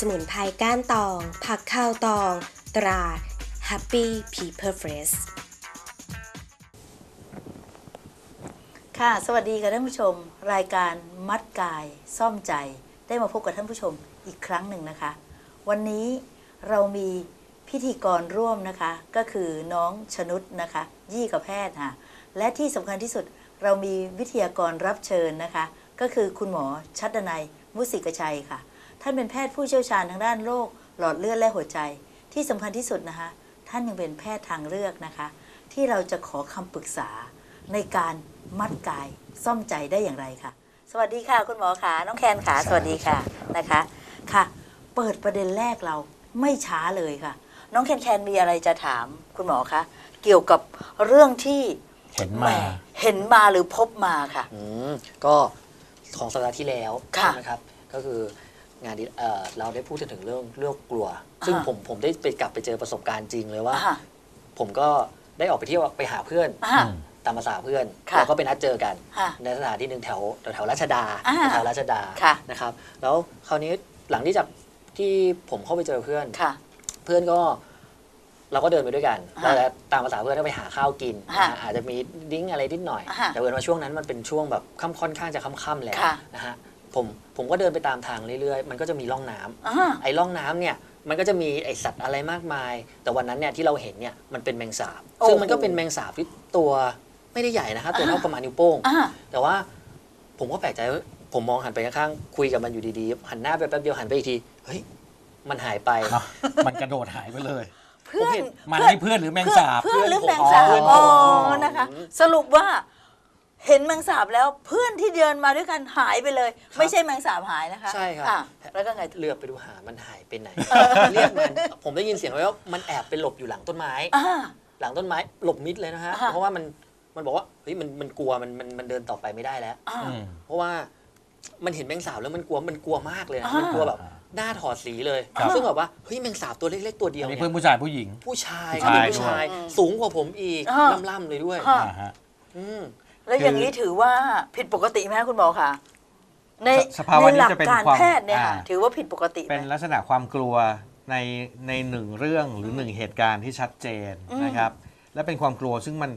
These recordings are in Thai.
สมุนไพรก้านตอง ผักข้าวตอง ตรา Happy People Fresh ค่ะ สวัสดีค่ะท่านผู้ชม รายการมัดกายซ่อมใจ ได้มาพบกับท่านผู้ชมอีกครั้งหนึ่งนะคะ วันนี้เรามีพิธีกรร่วมนะคะ ก็คือน้องชนุดนะคะ ยี่กับแพทย์ค่ะ และที่สำคัญที่สุดเรามีวิทยากรรับเชิญนะคะ ก็คือคุณหมอชัดนัยมุสิกชัยค่ะ ท่านเป็นแพทย์ผู้เชี่ยวชาญทางด้านโรคหลอดเลือดและหัวใจ ที่สำคัญที่สุดนะคะ ท่านยังเป็นแพทย์ทางเลือกนะคะ ที่เราจะขอคำปรึกษาในการมัดกายซ่อมใจได้อย่างไรค่ะ สวัสดีค่ะ คุณหมอขาน้องแคนขาสวัสดีค่ะนะคะค่ะ เปิดประเด็นแรกเราไม่ช้าเลยค่ะ น้องแคนแคนมีอะไรจะถามคุณหมอคะเกี่ยวกับเรื่องที่เห็นแหมาเห็นมาหรือพบมาค่ะอืมก็ของสัปดาห์ที่แล้วค่ะใช่ไหมครับ ก็คือ งานที่เอ่อเราได้พูดถึงเรื่องเรื่องกลัว ซึ่งอ่า ผมผมได้ไปกลับไปเจอประสบการณ์จริงเลยว่า อ่าผมก็ได้ออกไปเที่ยวไปหาเพื่อน อ่าอืมตามภาษาเพื่อนค่ะ เราก็ไปนัดเจอกันค่ะในสถานที่หนึ่งแถวแถวแถวราชดาอ่าแถวราชดาค่ะ นะครับ แล้วคราวนี้หลังที่จากที่ผมเข้าไปเจอเพื่อน ค่ะ เพื่อนก็เราก็เดินไปด้วยกันอ่าแล้วตามภาษาเพื่อนก็ไปหาข้าวกินค่ะนะฮะอาจจะมีดิ้งอะไรนิดหน่อย อ่าแต่เอิญว่าช่วงนั้นมันเป็นช่วงแบบค่ำค่อนข้างจะค่ำๆแล้วค่ะ นะฮะ ผมผมก็เดินไปตามทางเรื่อยๆ มันก็จะมีร่องน้ำอ่าไอ้ร่องน้ำเนี่ยมันก็จะมีไอสัตว์อะไรมากมาย แต่วันนั้นเนี่ยที่เราเห็นเนี่ยมันเป็นแมงสาบ โอ้โหซึ่งมันก็เป็นแมงสาบที่ตัวไม่ได้ใหญ่นะครับตัวเท่า ประมาณนิ้วโป้ง อ่า แต่ว่าผมก็แปลกใจว่าผมมองหันไปข้างๆคุยกับมันอยู่ดีๆ หันหน้าไปแป๊บเดียวหันไปอีกทีเฮ้ยมันหายไปเนาะมันกระโดดหายไปเลย เพื่อนผมเห็นมันนี่เพื่อนหรือแมงสาบ เพื่อนหรือเพื่แมอนงผมสาบเพื่อนผมอ๋อนะคะ สรุปว่า เห็นแมงสาบแล้วเพื่อนที่เดินมาด้วยกันหายไปเลย ไม่ใช่แมงสาบหายนะคะใช่ครับ อะแล้วก็ไงเลือกไปดูหามันหายไปไหน เรียกมัน ผมได้ยินเสียงไว้ว่ามันแอบไปหลบอยู่หลังต้นไม้ อ่า หลังต้นไม้หลบมิดเลยนะฮะ อ่า เพราะว่ามันมันบอกว่าเฮ้ยมันมันกลัวมันมันมันเดินต่อไปไม่ได้แล้ว อ่า อืม เพราะว่ามันเห็นแมงสาบแล้วมันกลัวมันกลัวมากเลยนะอ่ามั มันกลัวแบบหน้าถอดสีเลย ครับ ซึ่งแบบว่าเฮ้ยแมงสาบตัวเล็กๆตัวเดียอัวนนี้เนี่เพื่อยนผู้ชายผู้หญิง ผู้ชายผู้ชายเป็นผู้ชายด้วยสูงกว่าผมอีกอ่าล่ำๆเลยด้วย อ่า อ่าฮะ อืม แล้วอย่างนี้ถือว่าผิดปกติไหมคะคุณหมอคะในสภาวะในนี้หลักจะเป็นการความแพทย์เนี่ยค่ะอ่า ถือว่าผิดปกติไหม เป็นลักษณะความกลัวในในหนึ่งเรื่องหรือหนึ่งเหตุการณ์ที่ชัดเจนอืม นะครับ และเป็นความกลัวซึ่งมัน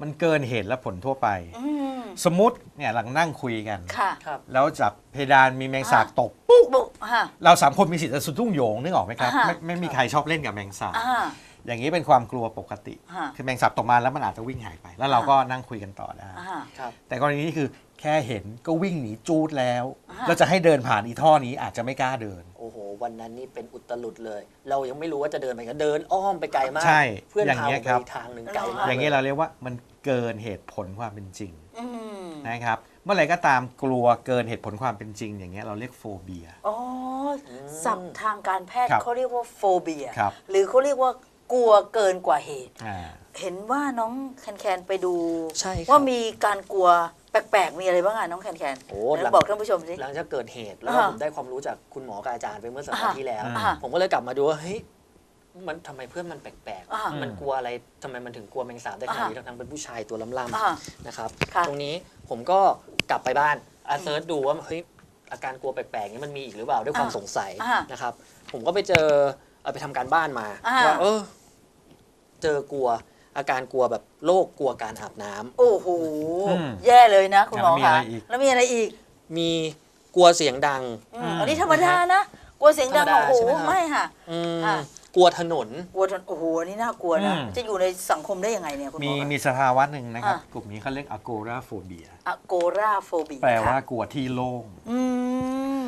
มันเกินเหตุและผลทั่วไป อืมสมมติเนี่ยหลังนั่งคุยกัน ค่ะครับ แล้วจับเพดานมีแมงสาบอ่าตกปุ๊บ บุกค่ะ เราสามคนมีสิทธิ์จะสุดทุ่งโยงนึกออกไหมครับ อ่าไม่ไม่มีใครชอบเล่นกับแมงสาบ อ่า อย่างนี้เป็นความกลัวปกติ ฮะ คือแมงสาบตกมาแล้วมันอาจจะวิ่งหายไป แล้วเราก็นั่งคุยกันต่อได้ อ่า ครับ แต่กรณีนี้คือแค่เห็นก็วิ่งหนีจูดแล้ว อ่าแล้วจะให้เดินผ่านอีท่อนี้อาจจะไม่กล้าเดิน โอ้โห วันนั้นนี่เป็นอุตลุดเลย เรายังไม่รู้ว่าจะเดินไปก็เดินอ้อมไปไกลมากใช่เพื่อนอย่างพาเงี้ผยมครัไปบทางหนึ่งไกลมากอย่างนี้ลเราเรียกว่ามันเกินเหตุผลความเป็นจริงอืมนะครับ เมื่อไหร่ก็ตามกลัวเกินเหตุผลความเป็นจริง อย่างเงี้ยเราเรียกโฟเบีย อ๋อศัพท์ทางการแพทย์ครับเขาเรียกว่าโฟเบีย ครับ หรือเขาเรียกว่า กลัวเกินกว่าเหตุ อ่า เห็นว่าน้องแคนแคนไปดู ใช่ครับว่ามีการกลัวแปลกๆ มีอะไรบ้างอะน้องแคนแคนโอ้ไหนหลังบอกท่านผู้ชมสิ หลังจากเกิดเหตุแล้วก็อ่าผมได้ความรู้จากคุณหมอกับอาจารย์ไปเมื่อสัปดาห์ที่แล้ว อ่าผมก็เลยกลับมาดูว่าเฮ้ยมันทำไมเพื่อนมันแปลกอ่าๆ มันกลัวอะไรทำไมมันถึงกลัวแมงสาบได้ขนาดนี้อ่าทั้งๆเป็นผู้ชายตัวล่ำอ่าๆนะครับ ค่ะตรงนี้ผมก็กลับไปบ้านอาเซิร์ชดูว่าเฮ้ยอาการกลัวแปลกๆนี้มันมีอีกหรือเปล่าด้วยความอ่าสงสัยอ่านะครับ ผมก็ไปเจอ เอาไปทำการบ้านมาอ่า ว่าเออ เจอกลัวอาการกลัวแบบโรคกลัวการอาบน้ำโอ้โห อืมแย่เลยนะคุณหมอแล้วมีคะอะไรอีก แล้วมีอะไรอีกมีกลัวเสียงดัง อืมอันนี้ธรรมดานะ กลัวเสียงดังธรรมดาโอ้โห ใช่ไหมครับ ไม่ค่ะ อืมค่ะ กลัวถนน กลัวจนโอ้โหอันนี้น่ากลัวนะ อืม จะอยู่ในสังคมได้ยังไงเนี่ยคุณหมมีอคะ มีสภาวะหนึ่งนะครับ อะ กลุ่มนี้เขาเรียก agoraphobia อะโกราโฟเบียแปลว่ากลัวที่โล่ง อืม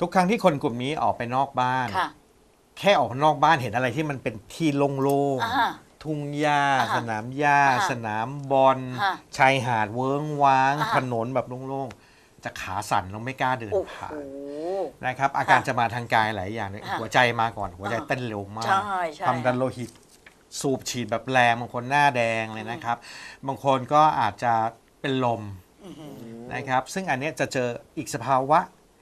ทุกครั้งที่คนกลุ่มนี้ออกไปนอกบ้าน ค่ะ แค่ออกนอกบ้านเห็นอะไรที่มันเป็นที่โล่งอ่าๆทุ่งหญ้า อ่าฮะสนามหญ้า อ่าฮะสนามบอลฮะชายหาดเวิ้งว้าง อ่าฮะ ถนนแบบโล่งๆ จะขาสั่นแล้วไม่กล้าเดินโอ้โห ผ่านนะครับ อาการค่ะจะมาทางกายหลายอย่างเลยค่ะหัวใจมาก่อนหัวใจอ่า เต้นเร็วมาก ใช่ใช่ ความดันโลหิตสูบฉีดแบบแรงบางคนหน้าแดงเลยนะครับ บางคนก็อาจจะเป็นลมอื้อหือนะครับ ซึ่งอันเนี้ยจะเจออีกสภาวะ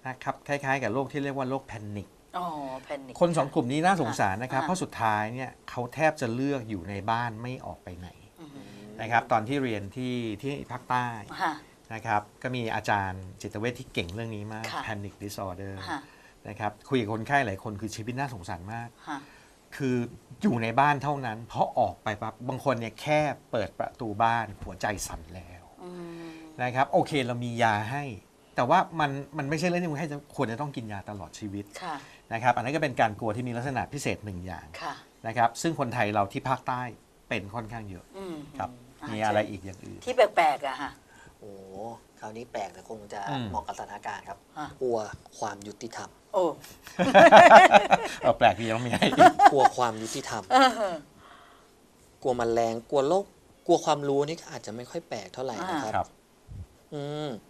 นะครับคล้ายๆ กับโรคที่เรียกว่าโรคแพนิค อ๋อแพนิคคนสองกลุ่มนี้น่าสงสารนะครับอ่าเพราะสุดท้ายเนี่ยเขาแทบจะเลือกอยู่ในบ้านไม่ออกไปไหนอื้อหือนะครับ ตอนที่เรียนที่ที่ภาคใต้ค่ะนะครับก็มีอาจารย์จิตเวชที่เก่งเรื่องนี้มากค่ะ panic disorder ค่ะนะครับคุยกับคนไข้หลายคนคือชีวิตน่าสงสารมากฮะคืออยู่ในบ้านเท่านั้น เพราะออกไปปั๊บบางคนเนี่ยแค่เปิดประตูบ้านหัวใจสั่นแล้วอืมนะครับโอเคเรามียาให้ แต่ว่ามันมันไม่ใช่เรื่องที่คนไข้จะควรจะต้องกินยาตลอดชีวิตค่ะ นะครับอันนั้นก็เป็นการกลัวที่มีลักษณะพิเศษหนึ่งอย่างค่ะนะครับซึ่งคนไทยเราที่ภาคใต้เป็นค่อนข้างเยอะอืมครับามีอะไรอีกอย่างอื่น ที่แปลกๆอะฮะ โอ้คราวนี้แปลกแต่คงจะอืม เหมาะกับสถานการณ์ครับอะ กลัวความยุติธรรมโอ้ เออแปลกดีต้องมีให้กลัวความยุติธรรมเออกลัวมันแรงกลัวโลกกลัวความรู้นี่ก็อาจจะไม่ค่อยแปลกเท่าไหร่นะคครัรับบอืมก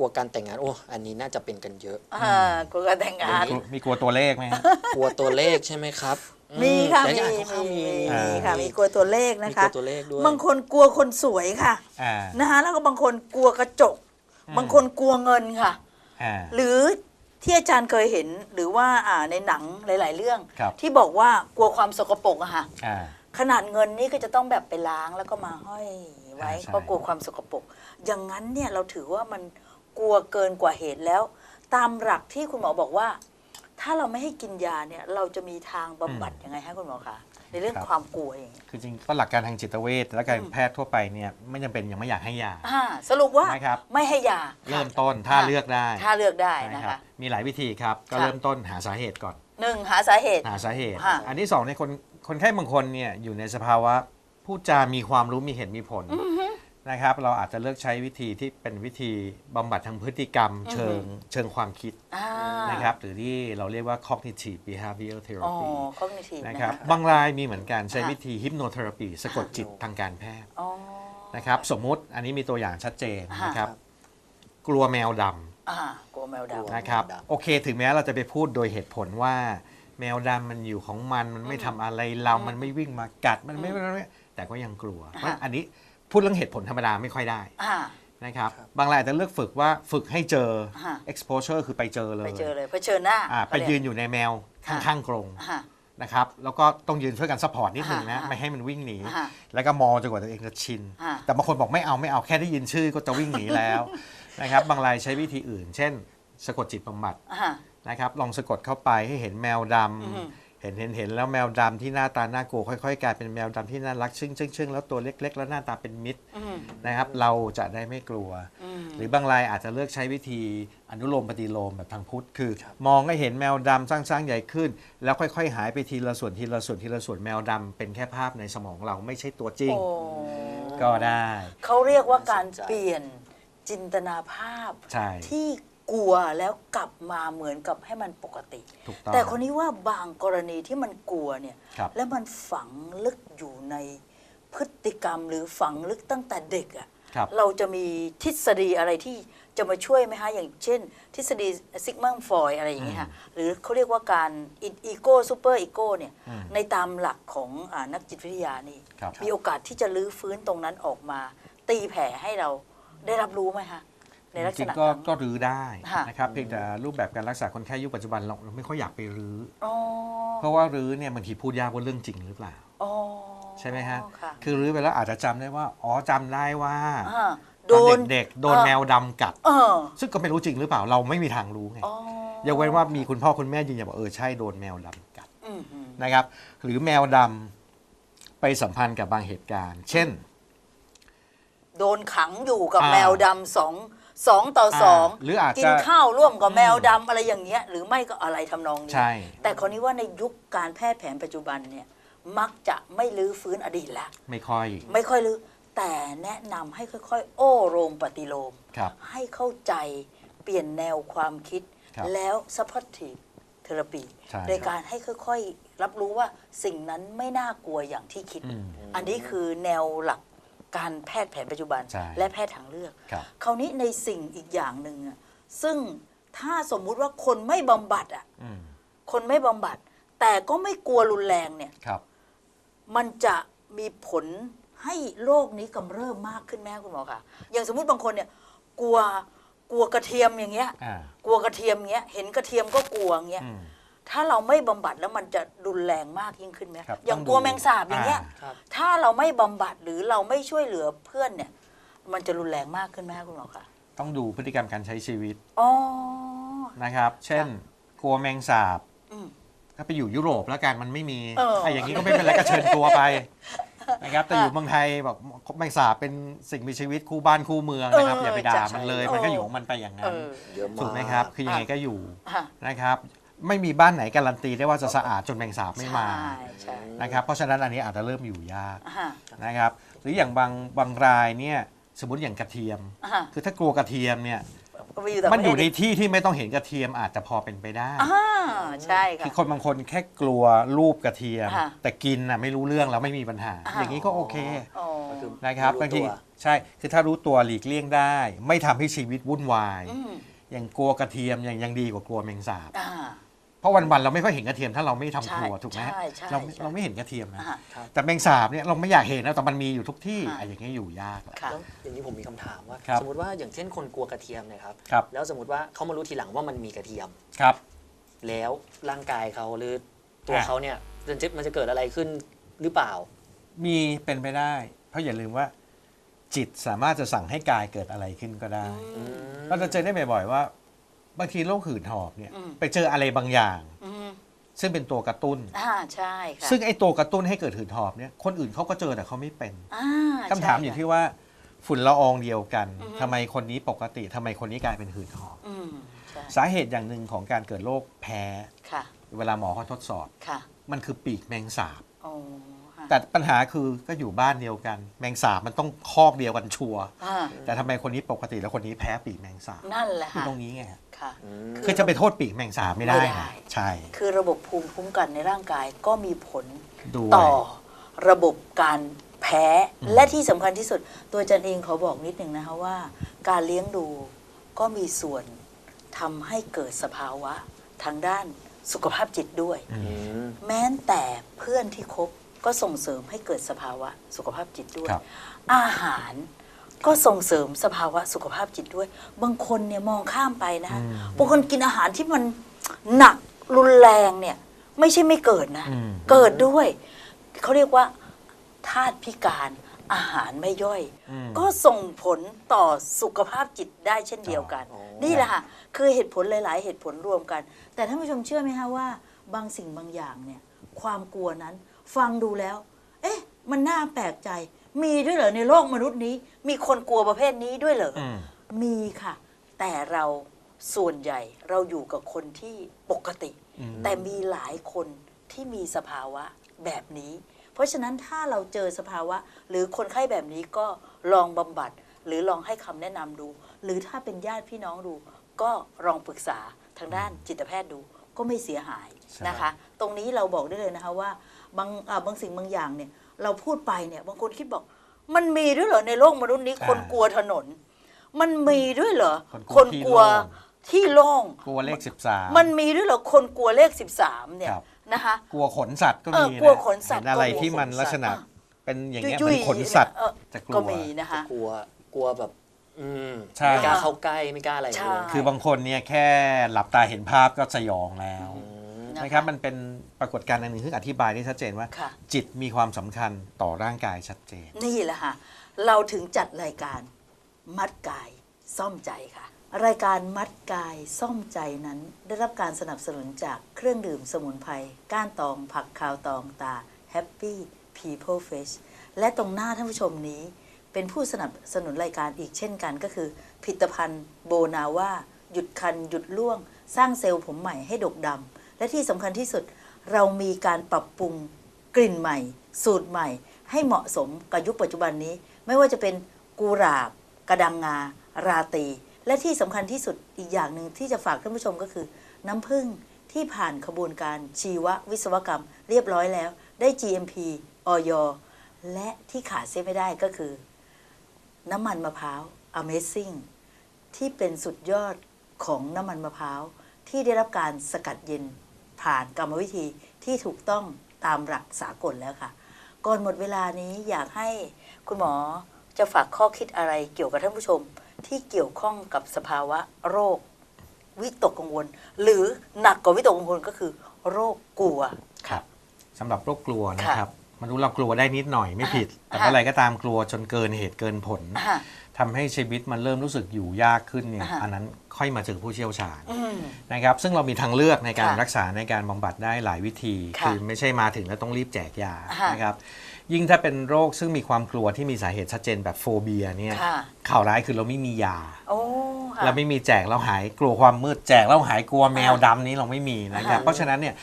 ลัวการแต่งงานโอ้อันนี้น่าจะเป็นกันเยอะ อ่ากลัวการแต่งงานมีมีกลัวตัวเลขไหมฮะ กลัวตัวเลขใช่ไหมครับอืมีค่ะแต่มีอ่านคร่าวๆมีมีมีอ่าค่ะมีกลัวตัวเลขนะมีกคะ ลัวตัวเลขด้วยบางคนกลัวคนสวยค่ะอ่า นะคะแล้วก็บางคนกลัวกระจก อืม บางคนกลัวเงินค่ะ อ่า หรือที่อาจารย์เคยเห็นหรือว่าอ่าในหนังหลาย ๆ เรื่อง ครับ ที่บอกว่ากลัวความสกปรกอะค่ะ อ่า ขนาดเงินนี่ก็จะต้องแบบไปล้างแล้วก็มาห้อยไว้อ่าใช่ เพราะกลัวความสกปรกอย่างนั้นเนี่ยเราถือว่ามัน กลัวเกินกว่าเหตุแล้ว ตามหลักที่คุณหมอบอกว่า ถ้าเราไม่ให้กินยาเนี่ยเราจะมีทางบำบัดยังไงคะคุณหมอคะในเรื่องความกลัวอย่างเงี้ย คือจริงก็หลักการทางจิตเวชและการแพทย์ทั่วไปเนี่ยไม่จำเป็นยังไม่อยากให้ยา อ่าสรุปว่านะครับ ไม่ให้ยาเริ่มต้นถ้าเลือกได้ถ้าเลือกได้นะนะครัคะ บมีหลายวิธีครับ ก็ค่ะ เริ่มต้นหาสาเหตุก่อน หนึ่งหาสาเหตุ หาสาเหตุ ค่ะ อันที่สองในยคนคนไข้บางคนเนี่ยอยู่ในสภาวะพูดจามีความรู้มีเหตุมีผล นะครับ เราอาจจะเลือกใช้วิธีที่เป็นวิธีบำบัดทางพฤติกรรม เชิงเชิงความคิดอ่านะครับ หรือที่เราเรียกว่า cognitive behavior อ๋อ therapy cognitive นะนะครัคะบบางรายมีเหมือนกันใช้ค่ะวิธี hypnotherapy สะกดจิตทางการแพทย์อ๋อ นะครับ สมมุติอันนี้มีตัวอย่างชัดเจนค่ะ นะครับ กลัวแมวดอ่ากลัวแมวดำำนะครับ แมวดำ โอเค ถึงแม้เราจะไปพูดโดยเหตุผลว่า แมวดำมันอยู่ของมันมันไม่ทำอะไรเรา มันไม่วิ่งมากัดมันไม่ไม่แต่ก็ยังกลัวเพราะอันนี้ พูดเรื่องเหตุผลธรรมดาไม่ค่อยได้อ่า นะครับครับ บางรายอาจจะเลือกฝึกว่าฝึกให้เจอ ฮะ exposure คือไปเจอเลยไปเจอเลยเผชิญหน้าอ่าไปยืนอยู่ในแมวข้างๆกรงฮะนะครับแล้วก็ต้องยืนช่วยกันซัพพอร์ตนิดนึงนะฮะไม่ให้มันวิ่งหนีฮะแล้วก็มองจนกว่าตัวเองจะชินฮะแต่บางคนบอกไม่เอาไม่เอาแค่ได้ยินชื่อก็จะวิ่งหนีแล้ว นะครับบางรายใช้วิธีอื่น เช่น สะกดจิตบำบัดอ่า นะครับลองสะกดเข้าไปให้เห็นแมวดอือฮึำ เห็นเห็นเห็นแล้วแมวดำที่หน้าตาน่ากลัวค่อยๆ กลายเป็นแมวดำที่น่ารักชึ่งชึ่งชึ่งแล้วตัวเล็ก ๆ แล้วหน้าตาเป็นมิตรอืมนะครับ เราจะได้ไม่กลัวอืมหรือบางรายอาจจะเลือกใช้วิธีอนุโลมปฏิโลมแบบทางพุทธคือครับมองให้เห็นแมวดำสร้างๆใหญ่ขึ้น แล้วค่อยๆ หายไปทีละส่วนทีละส่วนทีละส่วนแมวดำเป็นแค่ภาพในสมองเราไม่ใช่ตัวจริงโอ้ก็ได้ เขาเรียกว่าการน่าสนใจเปลี่ยนจินตนาภาพใช่ที่ กลัวแล้วกลับมาเหมือนกับให้มันปกติ ถูกต้อง แต่คนนี้ว่าบางกรณีที่มันกลัวเนี่ย ครับ แล้วมันฝังลึกอยู่ในพฤติกรรมหรือฝังลึกตั้งแต่เด็กอะครับ เราจะมีทฤษฎีอะไรที่จะมาช่วยไหมคะอย่างเช่น ทฤษฎีซิกมังฟอยอะไรอย่างเงี้ยค่ะหรือเขาเรียกว่าการอีโก้ซูเปอร์อีโก้เนี่ย อืมในตามหลักของอานักจิตวิทยานี่ ครับ มีโอกาสที่จะลื้อฟื้นตรงนั้นออกมา ตีแผ่ให้เราได้รับรู้ไหมคะ ในลักจษริงณะๆก็นั้น ก็รื้อได้ค่ะนะครับเพียงแต่รูปแบบการรักษาคนไข้ยุคปัจจุบันเราเราไม่ค่อยอยากไปรื้อ อ๋อเพราะว่ารื้อเนี่ยบางทีพูดยากว่าเรื่องจริงหรือเปล่า อ๋อใช่ไหมฮะ ค่ะคือรื้อไปแล้วอาจจะจำได้ว่า อ๋อจำได้ว่าอ่าตโดอนนเด็กๆโดนเออแมวดำกัด เออซึ่งก็ไม่รู้จริงหรือเปล่าเราไม่มีทางรู้ไงอ๋อยกเว้นว่ามีคุณพ่อคุณแม่ยืนยันบอกเออใช่โดนแมวดำกัดอืมอืมนะครับ หรือแมวดำไปสัมพันธ์กับบางเหตุการณ์ เช่น โดนขังอยู่กับอ่า แมวดำสอง สองต่อสองหรืออาจกิจะนข้าวร่วมกับแมวดำอะไรอย่างเงี้ยหรือไม่ก็อะไรทำนองนี้ใช่แต่คนนี้ว่าในยุคการแพทย์แผนปัจจุบันเนี่ยมักจะไม่ลื้อฟื้นอดีตแล้วไม่ค่อย ไม่ค่อยลื้อแต่แนะนำให้ค่อย ๆ โอ้โรงปฏิโลมครับให้เข้าใจเปลี่ยนแนวความคิดครับแล้ว supportive therapy ใช่ในการให้ค่อยๆ รับรู้ว่าสิ่งนั้นไม่น่ากลัวอย่างที่คิดอืมอันนี้คือแนวหลัก การแพทย์แผนปัจจุบัน ใช่และแพทย์ทางเลือก ครับ คราวนี้ในสิ่งอีกอย่างหนึ่งอะซึ่งถ้าสมมุติว่าคนไม่บำบัดอะอืมคนไม่บำบัด แต่ก็ไม่กลัวรุนแรงเนี่ย ครับ มันจะมีผลให้โรคนี้กำเริบมากขึ้นไหมคะคุณหมอคะอย่างสมมุติบางคนเนี่ย กลัวกลัวกระเทียมอย่างเงี้ย อ่ากลัวกระเทียมเงี้ย เห็นกระเทียมก็กลัวเงี้ย อืม ถ้าเราไม่บำบัดแล้วมันจะรุนแรงมากยิ่งขึ้นไหมครับอย่างต้องกลัวดูแมงสาบอย่างเงี้ยอ่าครับถ้าเราไม่บำบัดหรือเราไม่ช่วยเหลือเพื่อนเนี่ย มันจะรุนแรงมากขึ้นไหมคะคุณหมอคะต้องดูพฤติกรรมการใช้ชีวิตอ๋อนะครับ เช่น กลัวแมงสาบอืมก็ไปอยู่ยุโรปแล้วกันมันไม่มีเออไอ้อย่างนี้ก็ไม่เป็นไรก็เชิญตัวไปนะครับแต่อยู่เมืองไทยบอกแมงสาบเป็นสิ่งมีชีวิตคู่บ้านคู่เมืองนะครับเอออย่าไปด่าจ้ะมันเลยเออมันก็อยู่ของมันไปอย่างเอนั้นอเยอะมากถูกไหมครับ คือยังไงก็อยู่อะนะครับ ไม่มีบ้านไหนการันตีได้ว่าจะสะอาดจนแมงสาบไม่มาใช่ใช่นะครับเพราะฉะนั้นอันนี้อาจจะเริ่มอยู่ยากอะนะครับหรืออย่างบางบางรายเนี่ยสมมติอย่างกระเทียม อะคือถ้ากลัวกระเทียมเนี่ยก็ไปอยู่ต่างมันอยู่ประในเทศที่ที่ไม่ต้องเห็นกระเทียมอาจจะพอเป็นไปได้ อ่าใช่ค่ะ คือคนบางคนแค่กลัวรูปกระเทียม ค่ะแต่กินน่ะไม่รู้เรื่องแล้วไม่มีปัญหา อ่า อย่างนี้ก็โอเคอ๋อ ก็คือ นะครับรู้บางทีตัวใช่คือถ้ารู้ตัวหลีกเลี่ยงได้ ไม่ทำให้ชีวิตวุ่นวาย อืม อย่างกลัวกระเทียมยังยังดีกว่ากลัวแมงสาบ อ่า เพราะวันๆเราไม่ค่อยเห็นกระเทียมถ้าเราไม่ทำใช่ครัวถูกไหมใช่ใช่เราใช่ เราไม่เห็นกระเทียมนะ อ่าแต่แมงสาบเนี่ยเราไม่อยากเห็นนะแต่มันมีอยู่ทุกที่ค่ะอะอย่างนี้อยู่ยากละ ค่ะแล้วอย่างนี้ผมมีคำถามว่า ครับสมมติว่าอย่างเช่นคนกลัวกระเทียมเนี่ยครับ ครับ แล้วสมมติว่าเขามารู้ทีหลังว่ามันมีกระเทียม ครับ แล้วร่างกายเขาหรือตัวอะ เขาเนี่ยมันจะมันจะเกิดอะไรขึ้นหรือเปล่า มีเป็นไปได้ เพราะอย่าลืมว่า จิตสามารถจะสั่งให้กายเกิดอะไรขึ้นก็ได้ อืม เราจะเจอได้บ่อยๆว่า บางทีโรคหืดหอบเนี่ยอืม ไปเจออะไรบางอย่าง อืมซึ่งเป็นตัวกระตุ้น อ่าใช่ค่ะซึ่งไอ้ตัวกระตุ้นให้เกิดหืดหอบเนี่ยคนอื่นเขาก็เจอแต่เขาไม่เป็นอ่าคำถามใช่อยู่ค่ะ ที่ว่าฝุ่นละอองเดียวกันอือฮึ ทำไมคนนี้ปกติทำไมคนนี้กลายเป็นหืดหอบ อืมใช่สาเหตุอย่างหนึ่งของการเกิดโรคแพ้ ค่ะเวลาหมอเขาทดสอบ ค่ะมันคือปีกแมงสาบ โอ้ค่ะแต่ปัญหาคือก็อยู่บ้านเดียวกัน แมงสาบมันต้องคอกเดียวกันชัวร์อ่าแต่ทำไมคนนี้ปกติแล้วคนนี้แพ้ปีกแมงสาบนั่นแหละคือค่ะตรงนี้ไงฮะ ค่ะ อืม คือจะไปโทษปีกแมงสาบไม่ได้ไม่ได้ นะใช่คือระบบภูมิคุ้มกันในร่างกายก็มีผลด้วย ต่อระบบการแพ้อืม และที่สำคัญที่สุด ตัวอาจันเองขอบอกนิดหนึ่งนะคะว่า การเลี้ยงดูก็มีส่วนทำให้เกิดสภาวะ ทางด้านสุขภาพจิตด้วย อือืมมแม้แต่เพื่อนที่คบก็ส่งเสริมให้เกิดสภาวะสุขภาพจิตด้วย ครับ อาหาร ก็ส่งเสริมสภาวะสุขภาพจิตด้วย บางคนเนี่ยมองข้ามไปนะคะอืมบางคนกินอาหารที่มันหนักรุนแรงเนี่ย ไม่ใช่ไม่เกิดนะอืมเกิดด้วย เขาเรียกว่าธาตุพิการอาหารไม่ย่อยอืมก็ส่งผลต่อสุขภาพจิตได้เช่นเดียวกันอ๋อนี่แหละค่ะคือเหตุผลหลาย ๆ เหตุผลรวมกัน แต่ท่านผู้ชมเชื่อไหมคะว่า บางสิ่งบางอย่างเนี่ย ความกลัวนั้น ฟังดูแล้ว เอ๊ะ มันน่าแปลกใจ มีด้วยเหรอในโลกมนุษย์นี้ มีคนกลัวประเภทนี้ด้วยเหรออืมมีค่ะ แต่เราส่วนใหญ่เราอยู่กับคนที่ปกติ อืม แต่มีหลายคนที่มีสภาวะแบบนี้ เพราะฉะนั้นถ้าเราเจอสภาวะ หรือคนไข้แบบนี้ก็ลองบำบัด หรือลองให้คำแนะนำดู หรือถ้าเป็นญาติพี่น้องดู ก็ลองปรึกษาทางด้านจิตแพทย์ดู ก็ไม่เสียหายใช่ นะคะ ตรงนี้เราบอกได้เลยนะคะว่าบางอ่าบางสิ่งบางอย่างเนี่ย เราพูดไปเนี่ยบางคนคิดบอก มันมีด้วยเหรอในโลกมนุษย์นี้คนกลัวถนน มันมีด้วยเหรอคนกลัวที่ที่โล่งกลัวเลขสิบสามมันมีด้วยเหรอคนกลัวเลข 13 เนี่ยครับนะคะกลัวขนสัตว์ก็เออมีกลัวนะขนสัตว์เห็นอะไรก็มีที่มันขนสัตว์ลักษณะอะเป็นอย่างเงี้ยจุเป็ยนๆขนสัตว์เออจะกลัวก็มีนะคะกลัวกลัวแบบอืมใช่ไม่กล้าเข้าใกล้ไม่กล้าอะไรอย่างเงี้ยใช่คือ บางคนเนี่ยแค่หลับตาเห็นภาพก็สยองแล้วอืม นะคะนะครับมันเป็นปรากฏการณ์อันหนึ่งที่อธิบายได้ชัดเจนว่า ค่ะ จิตมีความสำคัญต่อร่างกายชัดเจน นี่แหละค่ะ เราถึงจัดรายการมัดกายซ่อมใจค่ะ รายการมัดกายซ่อมใจนั้น ได้รับการสนับสนุนจากเครื่องดื่มสมุนไพรก้านตองผักคาวตองตา Happy People Fresh และตรงหน้าท่านผู้ชมนี้ เป็นผู้สนับสนุนรายการอีกเช่นกันก็คือผลิตภัณฑ์โบนาว่า หยุดคัน หยุดร่วง สร้างเซลล์ผมใหม่ให้ดกดำ และที่สำคัญที่สุดเรามีการปรับปรุงกลิ่นใหม่ สูตรใหม่ ให้เหมาะสมกับยุคปัจจุบันนี้ ไม่ว่าจะเป็นกูหราบ กระดังงา ราตี และที่สำคัญที่สุดอีกอย่างหนึ่งที่จะฝากท่านผู้ชมก็คือ น้ำผึ้งที่ผ่านขบวนการชีววิศวกรรมเรียบร้อยแล้ว ได้ GMP ออยและที่ขาดเสียไม่ได้ก็คือ น้ำมันมะพร้าว Amazing ที่เป็นสุดยอดของน้ำมันมะพร้าวที่ได้รับการสกัดเย็น ผ่านกรรมวิธีที่ถูกต้องตามหลักสากลแล้วค่ะก่อนหมดเวลานี้อยากให้คุณหมอจะฝากข้อคิดอะไรเกี่ยวกับท่านผู้ชม ที่เกี่ยวข้องกับสภาวะโรค วิตกกังวล หรือหนักกว่าวิตกกังวลก็คือ โรคกลัวครับสำหรับโรคกลัวนะครับผมนุษย์เรากลัวได้นิดหน่อยไม่ผิด แต่ค่ะเมื่อไหรก็ตามกลัวจนเกินเหตุเกินผลค่ะ ทำให้ชีวิตมันเริ่มรู้สึกอยู่ยากขึ้นเนี่ยอ่าฮะอันนั้นค่อยมาเจอผู้เชี่ยวชาญอืมนะครับซึ่งเรามีทางเลือกในการค่ะรักษาในการบำบัดได้หลายวิธีค่ะคือไม่ใช่มาถึงแล้วต้องรีบแจกยาค่ะนะครับยิ่งถ้าเป็นโรคซึ่งมีความกลัวที่มีสาเหตุชัดเจนแบบโฟเบียเนี่ยค่ะข่าวร้ายคือเราไม่มียาโอ้ค่ะเราไม่มีแจกแล้วหายกลัวความมืดแจกแล้วหายกลัวแมวดำนี้เราไม่มีนะครับค่ะเพราะฉะนั้นเนี่ย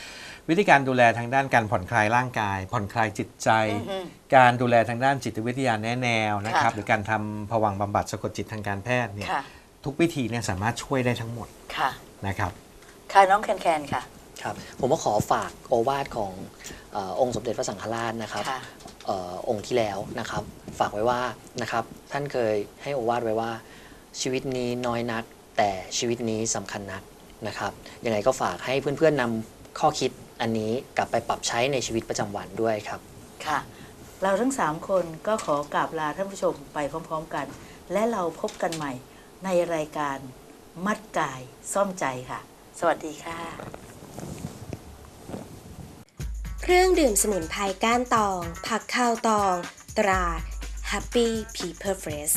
วิธีการดูแลทางด้านการผ่อนคลายร่างกาย ผ่อนคลายจิตใจอือฮึการดูแลทางด้านจิตวิทยาแนะแนวนะครับค่ะหรือการทำผวังค์บำบัดสะกดจิตทางการแพทย์เนี่ยค่ะทุกวิธีเนี่ยสามารถช่วยได้ทั้งหมดค่ะนะครับค่ะน้องแคนแคนค่ะครับผมก็ขอฝากโอวาทของเออองค์สมเด็จพระสังฆราชนะครับค่ะเออองค์ที่แล้วนะครับ ฝากไว้ว่านะครับท่านเคยให้โอวาทไว้ว่า ชีวิตนี้น้อยนัก แต่ชีวิตนี้สำคัญนักนะครับยังไงก็ฝากให้เพื่อนๆนำข้อคิด อันนี้กลับไปปรับใช้ในชีวิตประจำวันด้วยครับ ค่ะ เราทั้งสามคนก็ขอกราบลาท่านผู้ชมไปพร้อมๆกัน และเราพบกันใหม่ในรายการมัดกายซ่อมใจค่ะ สวัสดีค่ะ เครื่องดื่มสมุนไพรก้านตอง ผักข้าวตอง ตรา Happy People Fresh